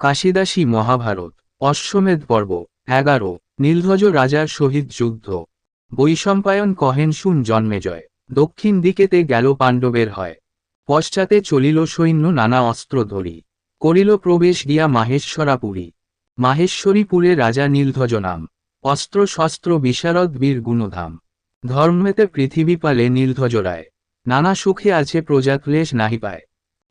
কাশিদাসী মহাভারত, অশ্বমেধ পর্ব, এগারো, নীলধ্বজ রাজার সহিত যুদ্ধ। বৈশম্পায়ন কহেন শুন জন্মেজয় দক্ষিণ দিকেতে গেল পাণ্ডবের হয়। পশ্চাতে চলিল সৈন্য নানা অস্ত্র ধরি। করিল প্রবেশ গিয়া মাহেশ্বরাপুরী। মাহেশ্বরীপুরে রাজা নীলধ্বজ নাম। অস্ত্র শস্ত্র বিশারদ বীর গুণধাম। ধর্মেতে পৃথিবী পালে নীলধ্বজ রায়। নানা সুখে আছে প্রজাক্লেশ নাহি পায়।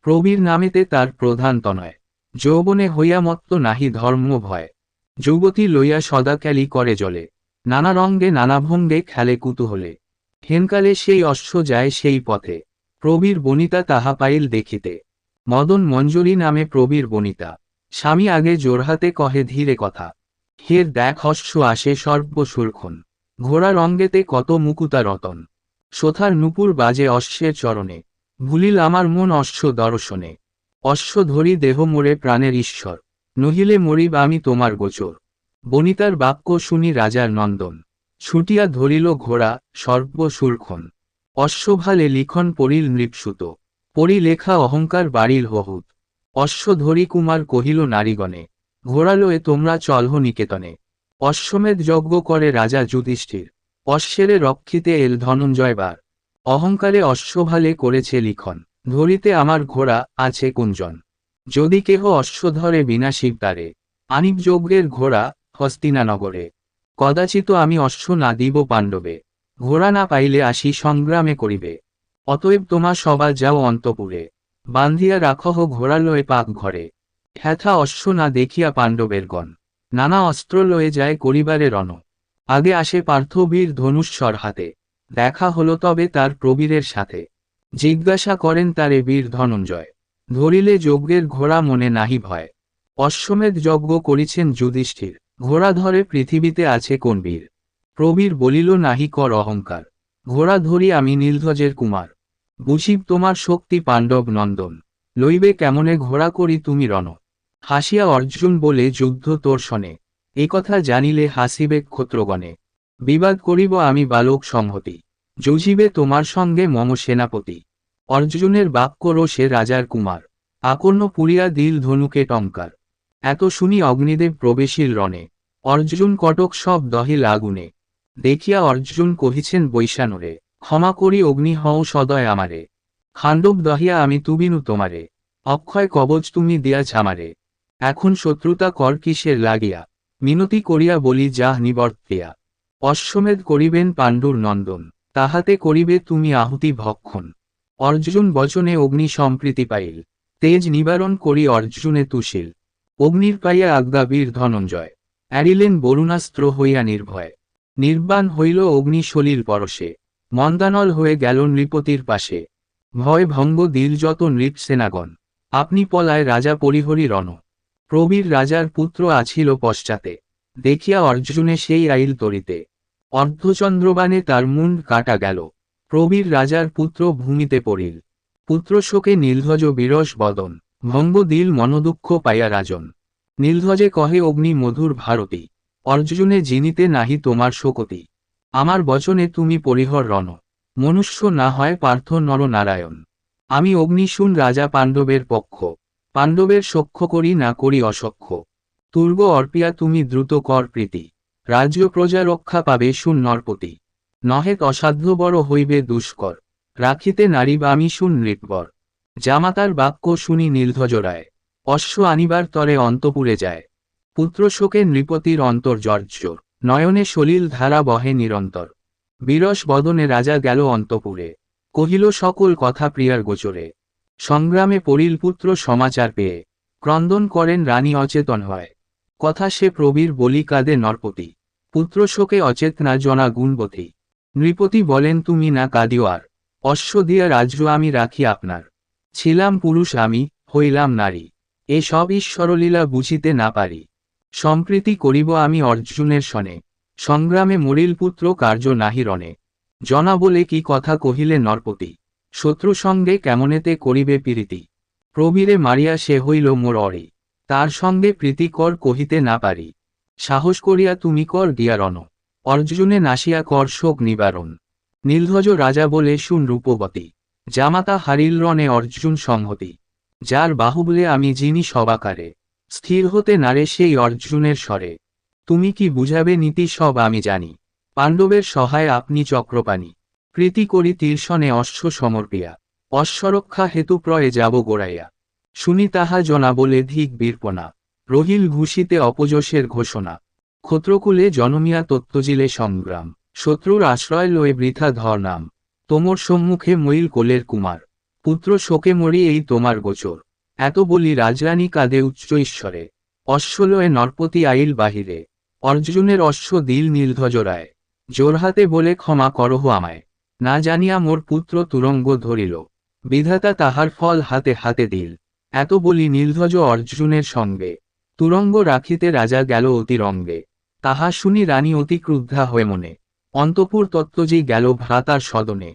প্রবীর নামেতে তার প্রধান তনয়। যৌবনে হইয়া মত্ত নাহি ধর্ম ভয়। যুবতী লইয়া সদা ক্যালি করে জলে। নানা রঙ্গে, নানা ভঙ্গে খেলে কুতূহলে। হেনকালে সেই অশ্ব যায় সেই পথে। প্রবীর বনিতা তাহা পাইল দেখিতে। মদন মঞ্জুরি নামে প্রবীর বনিতা। স্বামী আগে জোরহাতে কহে ধীরে কথা। হের দেখ অশ্ব আসে সর্বসুরক্ষণ ঘোড়া রঙ্গেতে কত মুকুতা রতন। সোথার নুপুর বাজে অশ্বের চরণে। ভুলিল আমার মন অশ্ব দর্শনে। অশ্ব ধরি দেহ মোরে প্রাণের ঈশ্বর, নহিলে মরিব আমি তোমার গোচর। বনিতার বাক্য শুনি রাজার নন্দন, ছুটিয়া ধরিল ঘোড়া সর্বসুরক্ষণ অশ্বভালে লিখন পড়িল নৃপসুত পরি লেখা অহংকার বাড়িল বহুত অশ্ব ধরি কুমার কহিল, নারীগণে ঘোড়ালোয়ে তোমরা চলহ নিকেতনে। অশ্বমেধ যজ্ঞ করে রাজা যুধিষ্ঠির, অশ্বেরে রক্ষিতে এল ধনঞ্জয়বার অহংকারে অশ্বভালে করেছে লিখন। ধরিতে আমার ঘোড়া আছে কুঞ্জন। যদি কেহ অশ্ব ধরে বিনা শিবদারে আনিব যজ্ঞের ঘোড়া হস্তিনানগরে। কদাচিত আমি অশ্ব না দিব পাণ্ডবে, ঘোড়া না পাইলে আসি সংগ্রামে করিবে। অতএব তোমা সবা যাও অন্তপুরে, বান্ধিয়া রাখহ ঘোড়া লয়ে পাক ঘরে। হ্যাথা অশ্ব না দেখিয়া পাণ্ডবের গণ নানা অস্ত্র লয়ে যায় করিবারে রণ। আগে আসে পার্থবীর ধনুষ্বর হাতে, দেখা হলো তবে তার প্রবীরের সাথে। জিজ্ঞাসা করেন তারে বীর ধনঞ্জয়, ধরিলে যজ্ঞের ঘোড়া মনে নাহি ভয়। অশ্বমেধ যজ্ঞ করিছেন যুধিষ্ঠির, ঘোড়া ধরে পৃথিবীতে আছে কোন বীর? প্রবীর বলিল, নাহি কর অহংকার, ঘোড়া ধরি আমি নীলধ্বজের কুমার। বুঝিব তোমার শক্তি পাণ্ডব নন্দন, লইবে কেমনে ঘোড়া করি তুমি রণ। হাসিয়া অর্জুন বলে, যুদ্ধ তোর শনে কথা জানিলে হাসিবে ক্ষত্রগণে। বিবাদ করিব আমি বালক সংহতি যুঝিবে তোমার সঙ্গে মম সেনাপতি। অর্জুনের বাক্য রোষে রাজার কুমার। আকর্ণ পুরিয়া দিল ধনুকে টঙ্কার। এত শুনি অগ্নিদেব প্রবেশীর রণে। অর্জুন কটক সব দহিল আগুনে দেখিয়া অর্জুন কহিছেন বৈশানরে, ক্ষমা করি অগ্নি হও সদয় আমারে। খাণ্ডব দহিয়া আমি তুবিনু তোমারে। অক্ষয় কবচ তুমি দিয়া আমারে। এখন শত্রুতা কর কিসের লাগিয়া। মিনতি করিয়া বলি যাহ নিবর্তিয়া অশ্বমেধ করিবেন পাণ্ডুর নন্দন। তাহাতে করিবে তুমি আহুতি ভক্ষণ। অর্জুন বচনে অগ্নি সম্প্রীতি পাইল। তেজ নিবারণ করি অর্জুনে তুশিল অগ্নির পাইয়া আজ্ঞা বীর ধনঞ্জয়। অ্যারিলেন বরুণাস্ত্র হইয়া নির্ভয়। নির্বাণ হইল অগ্নি পরশে। মন্দানল হয়ে গেল নৃপতির পাশে। ভয় ভঙ্গ দিল যত নৃপ সেনাগণ। আপনি পলায় রাজা পরিহরি রণ। প্রবীর রাজার পুত্র আছিল পশ্চাতে। দেখিয়া অর্জুনে সেই আইল তরিতে। অর্ধচন্দ্রবাণে তার মুন্ড কাটা গেল। প্রবীর রাজার পুত্র ভূমিতে পড়িল। পুত্র শোকে নীলধ্বজ বিরস বদন, ভঙ্গ দিল মনোদুঃখ পাইয়া রাজন। নীলধ্বজে কহে, অগ্নি মধুর ভারতী, অর্জুনে জিনিতে নাহি তোমার শোকতি। আমার বচনে তুমি পরিহর রণ। মনুষ্য না হয় পার্থ নর নারায়ণ। আমি অগ্নিশুন রাজা পাণ্ডবের পক্ষ। পাণ্ডবের সখ্য করি না করি অসখ্য। তুর্গ অর্পিয়া তুমি দ্রুত কর প্রীতি। রাজ্য প্রজা রক্ষা পাবে শুন নরপতি। নহেত অসাধ্য বড় হইবে দুষ্কর। রাখিতে নারী আমি শুন নৃপবর জামাতার বাক্য শুনি নীলধ্বজ রায় অশ্ব আনিবার তরে অন্তপুরে যায়। পুত্র শোকে নৃপতির অন্তর জর্জর নয়নে সলিল ধারা বহে নিরন্তর। বিরস বদনে রাজা গেল অন্তপুরে। কহিল, সকল কথা প্রিয়ার গোচরে। সংগ্রামে পড়িল পুত্র সমাচার পেয়ে। ক্রন্দন করেন রানী অচেতন হয়। কথা সে প্রবীর বলি কাঁদে নরপতি। পুত্র শোকে অচেত জনা গুণবতী নৃপতি বলেন, তুমি না কাঁদিও আর অশ্ব দিয়া রাজ্য আমি রাখি আপনার। ছিলাম পুরুষ আমি, হইলাম নারী। এ সব ঈশ্বরলীলা বুঝিতে না পারি। সম্প্রীতি করিব আমি অর্জুনের সনে। সংগ্রামে মরিল পুত্র কার্য নাহি রণে। জনা বলে কি কথা কহিলে নরপতি? শত্রু সঙ্গে কেমনেতে করিবে প্রীতি? প্রবীরে মারিয়া সে হইল মোর অরে। তার সঙ্গে প্রীতিকর কহিতে না পারি। সাহস করিয়া তুমি কর গিয়া রণ। অর্জুনে নাসিয়া কর নিবারণ। নীলধ্বজ রাজা বলে শুন রূপবতী। জামাতা হারিল রণে অর্জুন সংহতি। যার বাহুবলে আমি যিনি সবাকারে। স্থির হতে নারে সেই অর্জুনের স্বরে। তুমি কি বুঝাবে নীতি সব আমি জানি। পাণ্ডবের সহায় আপনি চক্রপাণি। প্রীতি করি তীর্ষণে অশ্ব সমর্পিয়া। অশ্বরক্ষা হেতু প্রয়ে যাব গোড়াইয়া। শুনি তাহা জনা বলে ধিক বীরপনা। রহিল ঘুষিতে অপযশের ঘোষণা। ক্ষত্রকুলে জনমিয়া তত্ত্বজিলে সংগ্রাম। শত্রুর আশ্রয় লয়ে বৃথা ধর নাম তোমর সম্মুখে মইল কোলের কুমার। পুত্র শোকে মরি এই তোমার গোচর। এত বলি রাজরানী কাঁদে উচ্চ ঈশ্বরে। অশ্বলয়ে নরপতি আইল বাহিরে। অর্জুনের অশ্ব দিল নীলধ্বজরায় জোরহাতে বলে ক্ষমা করহ আমায়। না জানিয়া মোর পুত্র তুরঙ্গ ধরিল। বিধাতা তাহার ফল হাতে হাতে দিল। এত বলি নীলধ্বজ অর্জুনের সঙ্গে। তুরঙ্গ রাখিতে রাজা গেল অতি রঙ্গে তাহা শুনি রানী অতি ক্রুদ্ধা হয়ে মনে। অন্তপুর তত্ত্বজি গেল ভ্রাতার সদনে।